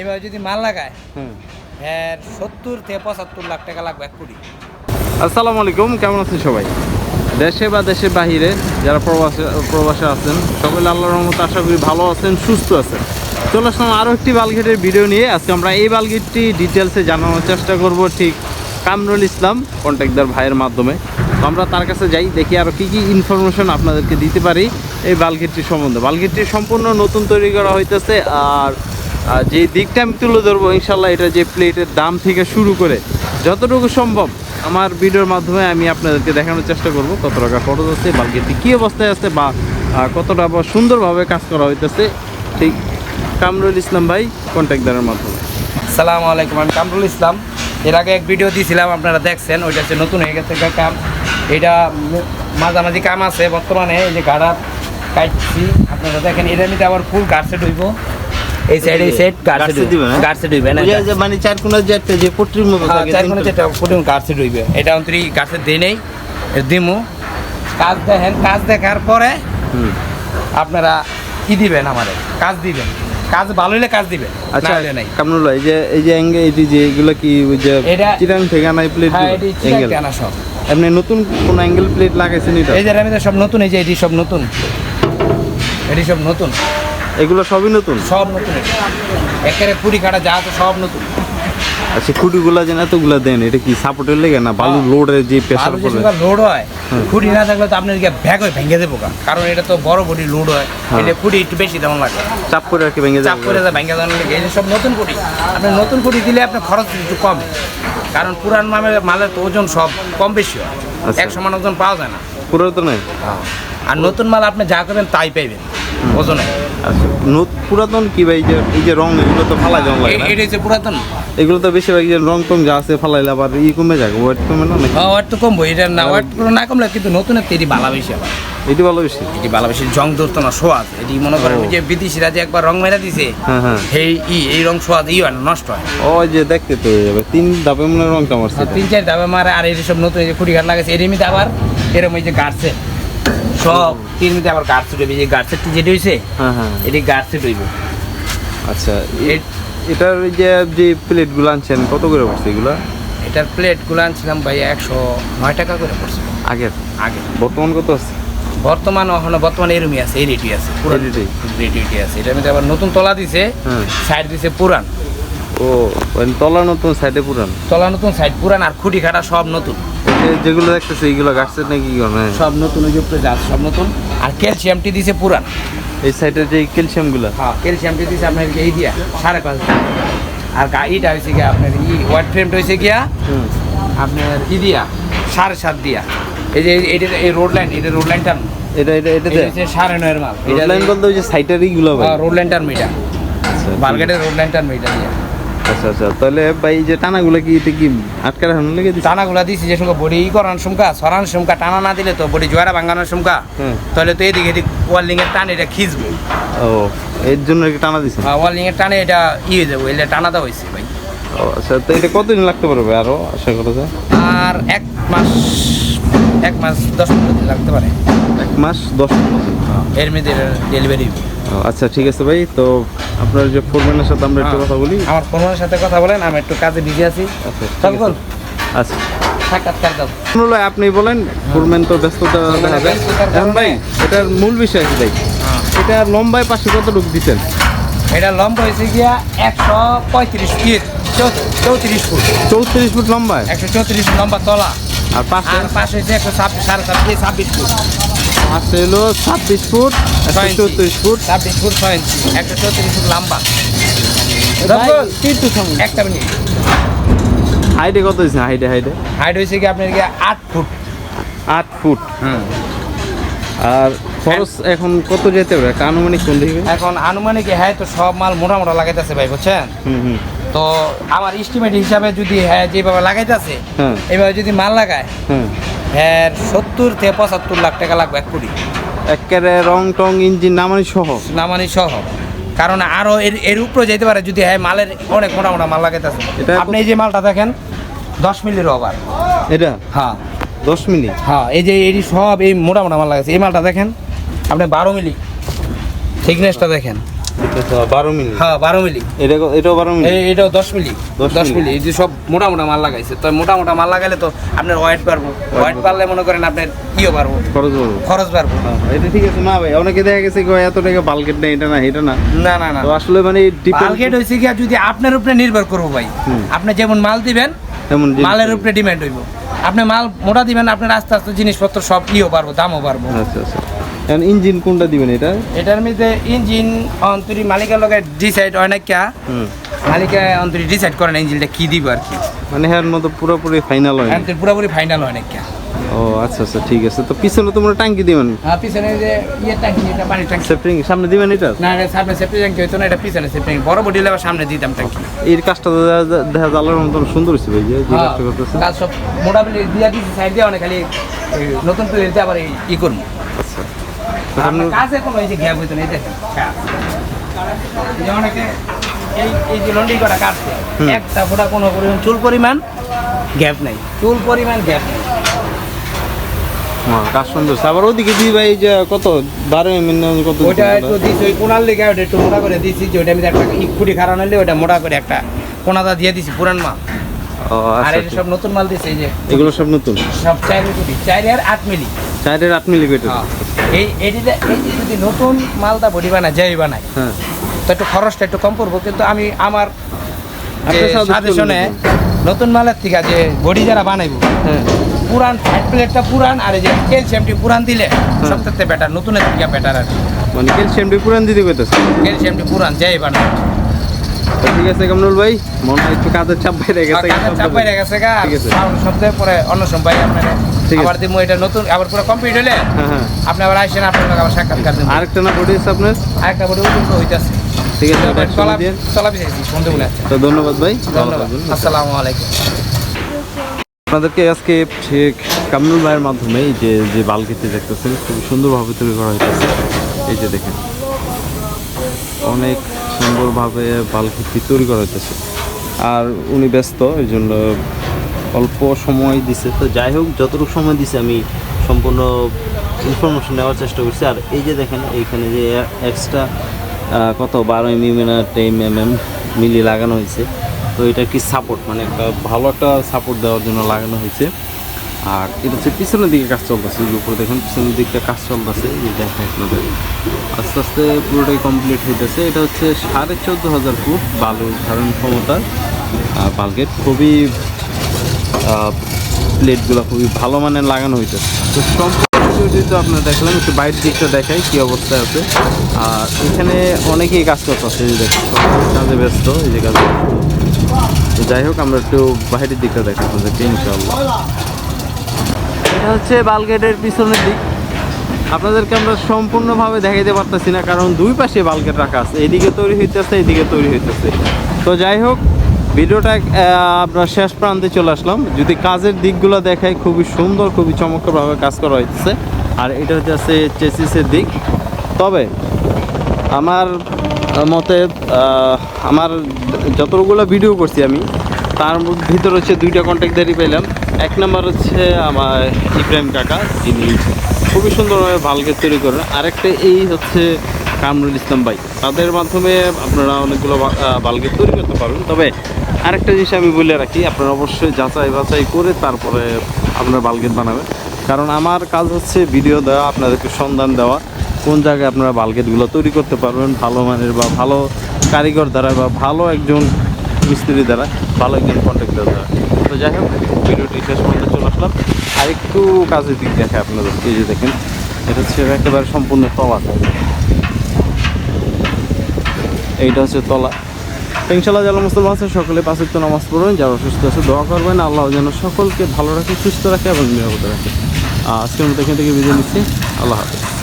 এবার যদি মাল লাগায় হ্যাঁ সত্তর থেকে পঁচাত্তর লাখ টাকা লাগবে এক কোটি। আসসালামু আলাইকুম কেমন আছেন সবাই? দেশে বা দেশের বাহিরে যারা প্রবাসে প্রবাসে আছেন সকলে আল্লাহর রহমত আশা করি ভালো আছেন সুস্থ আছেন। চলে আসলাম আরও একটি বালগেটের ভিডিও নিয়ে। আজকে আমরা এই বালগেটটি ডিটেলসে জানানোর চেষ্টা করব ঠিক কামরুল ইসলাম কন্ট্যাক্টদার ভাইয়ের মাধ্যমে। তো আমরা তার কাছে যাই দেখি আরও কী কী ইনফরমেশন আপনাদেরকে দিতে পারি এই বালগেটটি সম্বন্ধে। বালগেটটি সম্পূর্ণ নতুন তৈরি করা হইতেছে আর আর যে দিকটা আমি তুলে ধরবো, ইনশাল্লাহ এটা যে প্লেটের দাম থেকে শুরু করে যতটুকু সম্ভব আমার ভিডিওর মাধ্যমে আমি আপনাদেরকে দেখানোর চেষ্টা করব, কত টাকা খরচ আছে বালগেটটি কী অবস্থায় আছে বা কতটা বা সুন্দরভাবে কাজ করা হইতেছে, ঠিক কামরুল ইসলাম ভাই কন্ট্যাক্টদারের মাধ্যমে। সালাম আলাইকুম, আমি কামরুল ইসলাম। এর আগে এক ভিডিও দিয়েছিলাম আপনারা দেখছেন, ওইটা হচ্ছে নতুন হয়ে গেছে কাম। এটা মাঝামাঝি কাম আছে, বর্তমানে এই যে গাড়া কাটছি, আপনারা দেখেন এটার মধ্যে আবার ফুল গাছে হইব। এই সাইড এই সাইড গার্সেট দিবে না? গার্সেট হইবে না? মানে চার কোনার যে একটা যে পট্রির মতো হ্যাঁ থাকে, চার তিনটা- কোণে যেটা ফুটিং গার্সেট হইবে এটা অন্তরি গার্সেট দিই নেই দিমু। কাজ দেখেন কাজ দেখার পরে আপনারা কি দিবেন আমারে? কাজ দিবেন। কাজ ভালো হলে কাজ দিবেন আচ্ছা নাই। কামরুল ভাই এই যে এই যে অ্যাঙ্গেল এটি যে এগুলো কি ওই যে চিরাং থেকে প্লেট হ্যাঁ অ্যাঙ্গেল আনা সব। আপনি নতুন কোন অ্যাঙ্গেল প্লেট লাগাইছেন এটা? এই যে র্যামিতে সব নতুন এই যে এটি সব নতুন। এটি সব নতুন। এগুলো সবই নতুন? সব নতুন এটি। একেবারে পুরি কাটা যা আছে সব নতুন। আচ্ছা খুঁটিগুলা যেন এতগুলা দেন এটা কি সাপোর্টের লেগে না? বালু লোডের যে প্রেশার ভালো যে পড়বে। লোড হয় খুঁটি না থাকলে তো আপনার ভ্যাগ হয়ে ভেঙে দেবো। কারণ এটা তো বড় বডি লোড হয় হ্যাঁ। এটা খুঁটি একটু বেশি তেমন লাগে। চাপ করে আর কি ভেঙে চাপ করে ভেঙে দেওয়ার লেগে এই যে সব নতুন খুঁটি। আপনি নতুন খুঁটি দিলে আপনার খরচ একটু কম। কারণ পুরান মামের মালের তো ওজন সব কম বেশি হয়। আচ্ছা। এক সমান ওজন পাওয়া যায় না। পুরো তো নাই? আর নতুন মাল আপনি যা করবেন তাই পাইবেন। ওজনে। আচ্ছা নত- পুরাতন কি ভাই এই যে এই যে রং এগুলো তো ফালাই দেওয়া লাগে এটা হচ্ছে পুরাতন। এগুলো তো বেশিরভাগ যে রং টং যা আছে ফালাইলে আবার ই কমে যাবে ওয়েট কমে না হ্যাঁ ওয়াট তো কমবো এটা না ওয়াট না কমলে কিন্তু নতুনের তো এটি ভালো বেশি আবার। এটি ভালো বেশি? এটি ভালো বেশি জং ধরতো না সোয়াদ এটি মনে করেন যে বিদেশিরা যে একবার রং মেরা দিছে হ্যাঁ হ্যাঁ। এই ই এই রং সোয়াদ ই হয় না নষ্ট হয়। ওই যে দেখতে তো যাবে তিন ধাপে মনে হয় রংটা মারছে তিন চার দাবে মারে আর এই সব নতুন এই যে খুঁটি ঘাট লাগাছে এর মধ্যে আবার এরকম এই যে গাড়ছে। সব তিন মধ্যে আবার উঠবে এই যে গাড়ছেটি যেটা হয়েছে হ্যাঁ হ্যাঁ। এটি গাড়ছে উঠবে আচ্ছা এটার ওই যে যে প্লেটগুলো আনছেন কত করে পড়ছে এগুলো? এটার প্লেটগুলো আনছিলাম ভাই একশো নয় টাকা করে পড়ছে। আগের? আগে বর্তমান কত আছে? বর্তমান ওখানে বর্তমানে এরমই আছে এই রেটি আছে পুরো এই রেটেই? রেটি আছে। এটার মধ্যে আবার নতুন তলা দিছে হ্যাঁ। সাইড দিছে পুরান। ও তলা নতুন সাইডে পুরান? তলা নতুন সাইড পুরান আর খুঁটি খাটা সব নতুন। যেগুলো দেখতেছে এইগুলো গাছছে নাকি কি সব নতুন ওই উপরে সব নতুন। আর ক্যালসিয়ামটি দিছে পুরান। এই সাইডের যে ক্যালসিয়ামগুলো? হ্যাঁ ক্যালসিয়ামটি দিছে আপনার এই দিয়া সাড়ে পাঁচ। আর গাড়িটা হয়েছে গিয়া আপনার ই ওয়াইট ফ্রেমটা হয়েছে গিয়া আপনার ই দিয়া সাড়ে সাত দিয়া। এই যে এটা এই রোড লাইন এটা রোড লাইনটার এটা এটা এটা এটা হচ্ছে সাড়ে নয়ের মাল। রোড লাইন বলতে ওই যে সাইডের ইগুলো ভাই রোড লাইনটার আচ্ছা, বালগেটের রোড লাইনটার মিটা দিয়া। আচ্ছা আচ্ছা। তাহলে ভাই যে টানাগুলো কি এটা কি আটকে রাখানো লেগে দিচ্ছে টানাগুলা দিছি যে সঙ্গে বডি ই করানোর সুমকা সরানোর সুমকা টানা না দিলে তো বডি জোয়ারা ভাঙানোর সুমকা। তাহলে তো এদিকে এদিক ওয়ার্লিং এর টান এটা খিচবে। ও এর জন্য কি টানা দিছে ওয়ার্লিং এর টানে এটা ই হয়ে যাবে এটা টানাতে হয়েছে ভাই। ও আচ্ছা তো এটা কতদিন লাগতে পারবে আরও আশা করা যায়? আর এক মাস এক মাস দশ পনেরো দিন লাগতে পারে। মাস দশ দিন। এর মধ্যে ডেলিভারি আচ্ছা ঠিক আছে ভাই। তো আপনার যে ফোরম্যানের সাথে আমরা একটু কথা বলি। আমার ফোনের সাথে কথা বলেন আমি একটু কাজে বিজি আছি। আচ্ছা আচ্ছা। আপনি বলেন ফোরম্যান তো ব্যস্ততা দেখা যায়। এখন ভাই এটার মূল বিষয় কি ভাই? এটা লম্বায় পাশে কত কতটুকু দিচ্ছেন এটা লম্বা হয়েছে গিয়া একশো পঁয়ত্রিশ ফিট চৌত্রিশ ফুট। চৌত্রিশ ফুট লম্বায়? একশো চৌত্রিশ লম্বা তলা। আর পাশে? আর পাশে হয়েছে একশো ছাব্বিশ সাড়ে ছাব্বিশ ছাব্বিশ ফুট। পাশে হলো ছাব্বিশ ফুট ছয় একশো চৌত্রিশ ফুট। ছাব্বিশ ফুট ছয় ইঞ্চি। একশো চৌত্রিশ ফুট লম্বা। একটু একটা মিনিট। হাইটে কত দিচ্ছেন হাইটে হাইটে। হাইট হয়েছে কি আপনার গিয়ে আট ফুট? আট ফুট। হুম। আর খরচ এখন কত যেতে পারে? আনুমানিক কোন দিকে? এখন আনুমানিক হ্যাঁ তো সব মাল মোটা মোটা লাগাইতেছে ভাই বুঝছেন? হুম হুম। তো আমার এস্টিমেট হিসাবে যদি হ্যাঁ যেভাবে লাগাইতেছে এভাবে যদি মাল লাগায় হ্যাঁ সত্তর থেকে পঁচাত্তর লাখ টাকা লাগবে এক কোটি। একেবারে রং টং ইঞ্জিন নামানি সহ? নামানি সহ। কারণ আরও এর এর উপরে যেতে পারে যদি হ্যাঁ মালের অনেক মোটা মোটা মাল লাগাইতেছে। আপনি এই যে মালটা দেখেন দশ মিলির ওভার। এটা? হ্যাঁ। দশ মিলি? হ্যাঁ এই যে এটি সব এই মোটা মোটা মাল লাগাইছে। এই মালটা দেখেন আপনি বারো মিলি। থিকনেসটা দেখেন। বারো মিলি। হ্যাঁ বারো মিলি। এটা এটাও বারো মিলি? এটাও দশ মিলি। দশ দশ মিলি। মিলি। এই যে সব মোটা মোটা মাল লাগাইছে। তো মোটা মোটা মাল লাগাইলে তো আপনার ওয়েট পারব ওয়েট পারলে মনে করেন আপনার ইও পারব খরচ বলব খরচ পারব হ্যাঁ, এটা ঠিক আছে। না ভাই অনেকে দেখা গেছে কি এত টাকা বালকেট না এটা না এটা না। না না না। আসলে মানে হয়েছে কি যদি আপনার উপরে নির্ভর করব ভাই। আপনি যেমন মাল দিবেন তেমন মালের উপরে ডিমান্ড হইব। আপনি মাল মোটা দিবেন আপনার আস্তে আস্তে জিনিসপত্র সব ইও পারব দামও পারব আচ্ছা আচ্ছা। এখন ইঞ্জিন কোনটা দিবেন এটা? এটার মধ্যে ইঞ্জিন অন্তরি মালিকের লগে ডিসাইড হয় না কে হুম। মালিকে অন্তরি ডিসাইড করে না ইঞ্জিনটা কি দিব আর কি। মানে হ্যার মতো পুরোপুরি ফাইনাল হয় পুরোপুরি ফাইনাল হয় না কে ও আচ্ছা আচ্ছা ঠিক আছে। তো পিছনে তোমরা ট্যাঙ্কি দিবেন? আর পিছনে যে ইয়ে ট্যাঙ্কি এটা পানি ট্যাঙ্কি। সেফটিং সামনে দিবেন এটা? না এটা সামনে সেফটি ট্যাঙ্কি হইতো না এটা পিছনে সেফটি বড় বডি লেবার সামনে দিতাম ট্যাঙ্কি। এর কাজটা দেখা- জালার মতন সুন্দর হয়েছে ভাই যে যে হ্যাঁ, কাজটা করতেছে। কাজ সব মোটামুটি দিয়া দিচ্ছি সাইড দিয়ে অনেক খালি নতুন দিয়ে আবার ই করব আচ্ছা তো আপনার আপনার- কাজে কোনো এই যে গ্যাপ হইতো না এই দেখেন কাজ। এই যে অনেকে এই এই যে লন্ডি করা কাটছে একটা ফোটা কোনো পরিমাণ চুল পরিমাণ গ্যাপ নাই। চুল পরিমাণ গ্যাপ নেই। কাজ সুন্দর। আবার ওদিকে দিই ভাই যে কত? বারো কত ওইটা একটু? দিছি ওই কোনার লেগে ওটা একটু মোটা করে দিছি যে ওইটা আমি একটা খুঁটি খারাপ হলে ওটা মোটা করে একটা কোনাটা দিয়ে দিছি পুরান মাল আর আচ্ছা। এটা সব নতুন মাল দিছে এই যে এগুলো সব নতুন? সব কুটি আট মিলি। চারের আট মিলি কেটে হ্যাঁ। এই এটিতে এই যে যদি নতুন মালটা বডি বানায় যাই বানায় হ্যাঁ। তো একটু খরচটা একটু কম পড়ব কিন্তু আমি আমার সাজেশনে নতুন মালের থেকে যে বডি যারা বানাইবো হ্যাঁ। পুরান ফ্যাট প্লেটটা পুরান আর এই যে ক্যালসিয়ামটি পুরান দিলে সব থেকে বেটার নতুনের থেকে বেটার আর মানে ক্যালসিয়াম ডি পুরান দিতে কইতেছে। ক্যালসিয়ামটি পুরান যাই বানায়। তো ঠিক আছে কামরুল ভাই মনে হয় একটু কাজের চাপ বেড়ে গেছে চাপ বাইরে গেছে গা। ঠিক আছে। সপ্তাহে পরে অন্য সময় আপনারা। আবার দিব এটা নতুন আবার পুরো কমপ্লিট হলে হ্যাঁ হ্যাঁ। আপনি আবার আসেন আপনার আবার সাক্ষাৎকার আরেকটা না বডি আছে আপনার? আরেকটা বডি উন্নত ঠিক আছে চলা একসঙ্গে দিয়ে। চলা বিছাইছি বন্ধু বলে। তো ধন্যবাদ ভাই। ধন্যবাদ। থাকবেন। আসসালামু আলাইকুম। আপনাদেরকে আজকে ঠিক কামরুল ভাইয়ের মাধ্যমে এই যে যে বালকিতে দেখতেছেন খুবই সুন্দরভাবে তৈরি করা হয়েছে এই যে দেখেন। অনেক সুন্দরভাবে বালকিটি তৈরি করা হইতেছে। আর উনি ব্যস্ত এই জন্য অল্প সময় দিছে। তো যাই হোক, যতটুকু সময় দিছে, আমি সম্পূর্ণ ইনফরমেশন নেওয়ার চেষ্টা করছি। আর এই যে দেখেন, এইখানে যে এক্সট্রা কত? বারো M M ten M M মিলি লাগানো হয়েছে তো এটা কি সাপোর্ট মানে একটা ভালো একটা সাপোর্ট দেওয়ার জন্য লাগানো হয়েছে আর এটা হচ্ছে পিছনের দিকে কাজ চলতেছে যে উপরে দেখুন, পিছনের দিকটা কাজ চলতেছে, এই দেখেন আপনাদের। আস্তে আস্তে পুরোটাই কমপ্লিট হইতেছে। এটা হচ্ছে সাড়ে চোদ্দ হাজার ফুট বালু ধারণ ক্ষমতার বালগেট খুবই প্লেটগুলো খুবই ভালো মানের লাগানো হইতেছে। তো সম্পূর্ণ আপনার দেখলাম, একটু বাইরের দিকটা দেখাই কি অবস্থায় আছে। আর এখানে অনেকেই কাজ করতেছে, এই যে কাজে ব্যস্ত, এই যে কাজ যাই হোক, আমরা একটু বাইরের দিকটা দেখাই আপনাদেরকে, ইনশাআল্লাহ। এটা হচ্ছে বালগেটের পিছনের দিক। আপনাদেরকে আমরা সম্পূর্ণভাবে দেখাইতে পারতেছি না, কারণ দুই পাশে বালগেট রাখা আছে। এদিকে তৈরি হইতেছে, এদিকে তৈরি হইতেছে। তো যাই হোক, ভিডিওটা আপনার শেষ প্রান্তে চলে আসলাম। যদি কাজের দিকগুলো দেখাই, খুবই সুন্দর, খুবই চমৎকারভাবে কাজ করা হইতেছে। আর এটা হচ্ছে চেসিসের দিক। তবে, আমার মতে আমার যতগুলো ভিডিও করছি আমি, তার ভিতর হচ্ছে দুইটা কন্ট্যাক্টারই পেলাম এক নম্বর হচ্ছে আমার ইব্রাহিম কাকা, যিনি খুবই সুন্দরভাবে বালগেট তৈরি করেন। আরেকটা এই হচ্ছে কামরুল ইসলাম ভাই। তাদের মাধ্যমে আপনারা অনেকগুলো বালগেট তৈরি করতে পারবেন। তবে আরেকটা জিনিস আমি বলে রাখি, আপনারা অবশ্যই যাচাই বাছাই করে তারপরে আপনার বালগেট বানাবেন। কারণ আমার কাজ হচ্ছে ভিডিও দেওয়া, আপনাদেরকে সন্ধান দেওয়া, কোন জায়গায় আপনারা বালগেটগুলো তৈরি করতে পারবেন, ভালো মানের বা ভালো কারিগর দ্বারা বা ভালো একজন মিস্ত্রি দ্বারা, ভালো একজন কন্ট্রাক্টর দ্বারা। তো যাই হোক, ভিডিওটি শেষ পর্যন্ত চলে আসলাম। আর একটু কাজের দিক দেখে আপনাদেরকে, এই যে দেখেন, এটা হচ্ছে একেবারে সম্পূর্ণ তলা। এইটা হচ্ছে তলা। ইনশাল্লাহ যারা মুসলমান আছে সকলে পাঁচের তো নামাজ পড়বেন যারা অসুস্থ আছে দোয়া করবেন। আল্লাহ যেন সকলকে ভালো রাখে, সুস্থ রাখে এবং নিরাপদে রাখে। আজকের মতো এখান থেকে বিদায় নিচ্ছি। আল্লাহ হাফিজ।